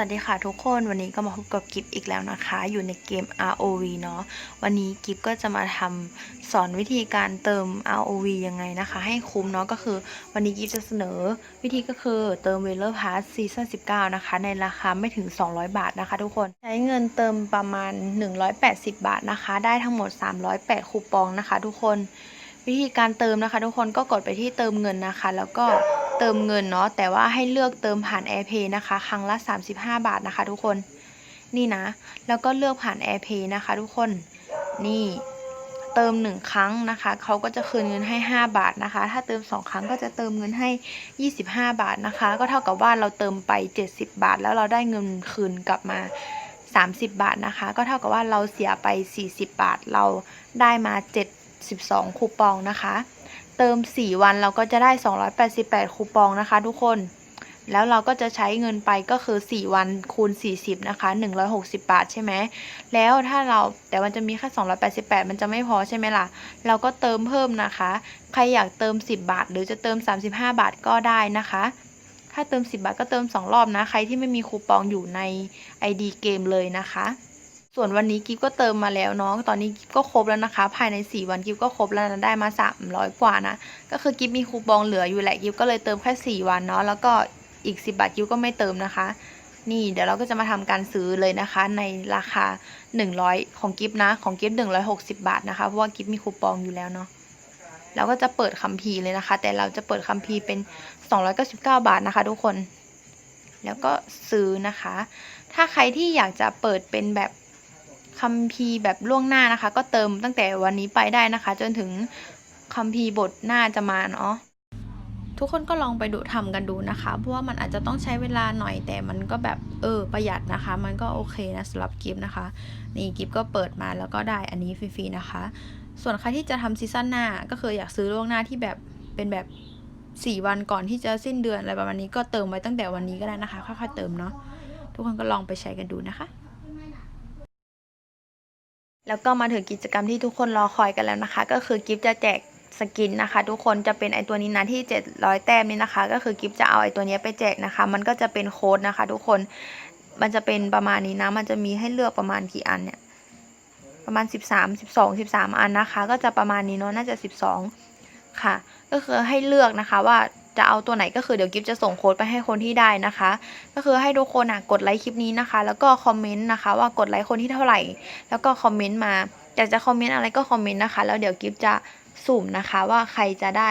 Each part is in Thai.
วัสดีค่ะทุกคนวันนี้ก็มาพบกับกิฟอีกแล้วนะคะ อยู่ในเกม ROV เนาะวันนี้กิฟก็จะมาทำสอนวิธีการเติม ROV ยังไงนะคะ ให้คุ้มเนาะก็คือ วันนี้กิฟจะเสนอวิธีก็คือเติม w e l e r Pass Season 19 นะคะ ในราคาไม่ถึง 200 บาทนะคะ ทุกคนใช้เงินเติมประมาณ 180 บาทนะคะ ได้ทั้งหมด 308 คูปองนะคะ ทุกคนวิธีการเติมนะคะ ทุกคนก็กดไปที่เติมเงินนะคะ แล้วก็ เติมเงินเนาะแต่ว่าให้เลือกเติมผ่าน AirPay นะคะ ครั้งละ 35 บาทนะคะ ทุกคนนี่นะ แล้วก็เลือกผ่าน AirPay นะคะ ทุกคนนี่เติม 1 ครั้งนะคะเขาก็จะคืนเงินให้ 5 บาทนะคะ ถ้าเติม 2 ครั้งก็จะเติมเงินให้ 25 บาทนะคะ ก็เท่ากับว่าเราเติมไป 70 บาท แล้วเราได้เงินคืนกลับมา 30 บาทนะคะ ก็เท่ากับว่าเราเสียไป 40 บาท เราได้มา 72 คูปองนะคะ เติม 4 วันเราก็จะได้ 288 คูปองนะคะ ทุกคน แล้วเราก็จะใช้เงินไปก็คือ 4 วันคูณ 40 นะคะ 160 บาทใช่ไหม แล้วถ้าเราแต่มันจะมีแค่ 288 มันจะไม่พอใช่ไหมล่ะ เราก็เติมเพิ่มนะคะ ใครอยากเติม 10 บาท หรือจะเติม 35 บาทก็ได้นะคะถ้าเติม 10 บาทก็เติม 2 รอบนะ ใครที่ไม่มีคูปองอยู่ใน ID เกมเลยนะคะ ส่วนวันนี้กิฟก็เติมมาแล้วเนาะตอนนี้กิฟก็ครบแล้วนะคะ ภายใน 4 วันกิฟก็ครบแล้วนะได้มา 300 กว่านะ ก็คือกิฟมีคูปองเหลืออยู่แหละกิฟก็เลยเติมแค่ 4 วันเนาะแล้วก็อีก 10 บาทกิฟก็ไม่เติมนะคะ นี่เดี๋ยวเราก็จะมาทำการซื้อเลยนะคะ ในราคา 100 ของกิฟนะของกิฟ160 บาทนะคะเพราะว่ากิฟมีคูปองอยู่แล้วเนาะเราก็จะเปิดคัมภีร์เลยนะคะ แต่เราจะเปิดคัมภีร์เป็น 299 บาทนะคะ ทุกคน แล้วก็ซื้อนะคะ ถ้าใครที่อยากจะเปิดเป็นแบบ คัมภีร์แบบล่วงหน้านะคะ ก็เติมตั้งแต่วันนี้ไปได้นะคะ จนถึงคัมภีร์บทหน้าจะมาเนาะทุกคนก็ลองไปดูทำกันดูนะคะ เพราะว่ามันอาจจะต้องใช้เวลาหน่อยแต่มันก็แบบเออประหยัดนะคะ มันก็โอเคนะสำหรับกิฟต์นะคะ นี่กิฟต์ก็เปิดมาแล้วก็ได้อันนี้ฟรีๆนะคะ ส่วนใครที่จะทำซีซั่นหน้าก็คืออยากซื้อล่วงหน้าที่แบบเป็นแบบ 4 วันก่อนที่จะสิ้นเดือนอะไรประมาณนี้ก็เติมไว้ตั้งแต่วันนี้ก็ได้นะคะค่อยๆเติมเนาะทุกคนก็ลองไปใช้กันดูนะคะ แล้วก็มาถึงกิจกรรมที่ทุกคนรอคอยกันแล้วนะคะ ก็คือกิฟจะแจกสกินนะคะ ทุกคนจะเป็นไอตัวนี้นะที่ 700 แต้มนี่นะคะ ก็คือกิฟจะเอาไอตัวนี้ไปแจกนะคะ มันก็จะเป็นโค้ดนะคะ ทุกคนมันจะเป็นประมาณนี้นะ มันจะมีให้เลือกประมาณกี่อันเนี่ยประมาณ 13 12 13 อันนะคะ ก็จะประมาณนี้เนาะน่าจะ 12 ค่ะ ก็คือให้เลือกนะคะว่า จะเอาตัวไหนก็คือเดี๋ยวกิฟจะส่งโค้ดไปให้คนที่ได้นะคะ ก็คือให้ทุกคนอะกดไลค์คลิปนี้นะคะ แล้วก็คอมเมนต์นะคะว่ากดไลค์คนที่เท่าไหร่ แล้วก็คอมเมนต์มาอยากจะคอมเมนต์อะไรก็คอมเมนต์นะคะ แล้วเดี๋ยวกิฟจะสุ่มนะคะว่าใครจะได้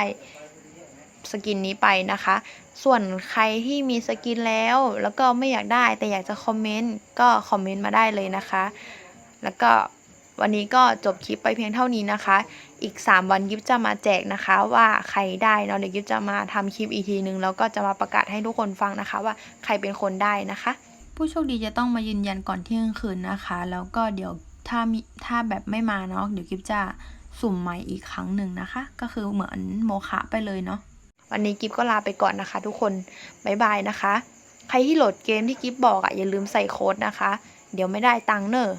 สกินนี้ไปนะคะ ส่วนใครที่มีสกินแล้ว แล้วก็ไม่อยากได้แต่อยากจะคอมเมนต์ก็คอมเมนต์มาได้เลยนะคะ แล้วก็ วันนี้ก็จบคลิปไปเพียงเท่านี้นะคะ อีก 3 วันยิบจะมาแจกนะคะ ว่าใครได้เนาะเดี๋ยวยิบจะมาทำคลิปอีกทีนึงแล้วก็จะมาประกาศให้ทุกคนฟังนะคะ ว่าใครเป็นคนได้นะคะ ผู้โชคดีจะต้องมายืนยันก่อนเที่ยงคืนนะคะ แล้วก็เดี๋ยวถ้ามีถ้าแบบไม่มาเนาะเดี๋ยวกิฟจะสุ่มใหม่อีกครั้งหนึ่งนะคะ ก็คือเหมือนโมฆะไปเลยเนาะวันนี้กิฟก็ลาไปก่อนนะคะ ทุกคนบ๊ายบายนะคะ ใครที่โหลดเกมที่กิฟบอกอะ่ะอย่าลืมใส่โค้ดนะคะ เดี๋ยวไม่ได้ตังค์เนอะ